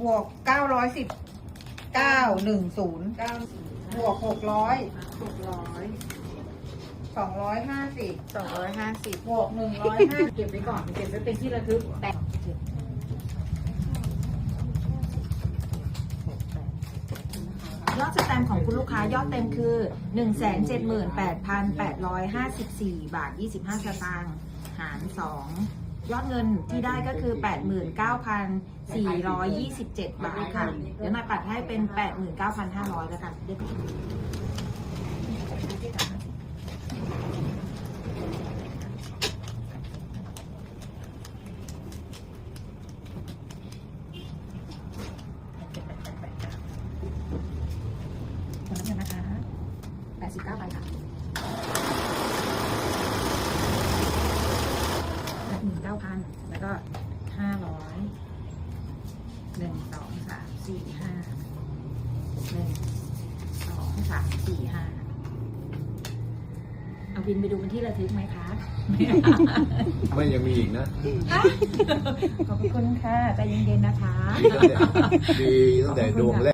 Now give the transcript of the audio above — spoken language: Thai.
บวกเก้าร้อยสิบเก้าหนึ่งศูนย์เก้าบวกหกร้อยหกร้อยสองร้อยห้าสิบสองร้อยห้าสิบบวกหนึ่งร้อยห้าเก็บไว้ก่อนเก็บไว้เป็นที่ระลึกแต่ยอดสแตมป์ของคุณลูกค้ายอดเต็มคือ 178,854 บาท 25 สตางค์หาร 2 ยอดเงินที่ได้ก็คือ 89,427 บาทค่ะ เดี๋ยวนายปัดให้เป็น 89,500แล้วกันเรียบร้อยขอบคุณนะคะ89บาทค่ะ 89,000แล้วก็500หนึ่งสองสามสี่ห้าหนึ่งสองสามสี่ห้าเอาบินไปดูเป็นที่ระทึกไหมคะไม่ยังมีอีกนะ ขอบคุณค่ะ ใจเย็นๆนะคะ ดีตั้งแต่ดีตั้งแต่ดวงแร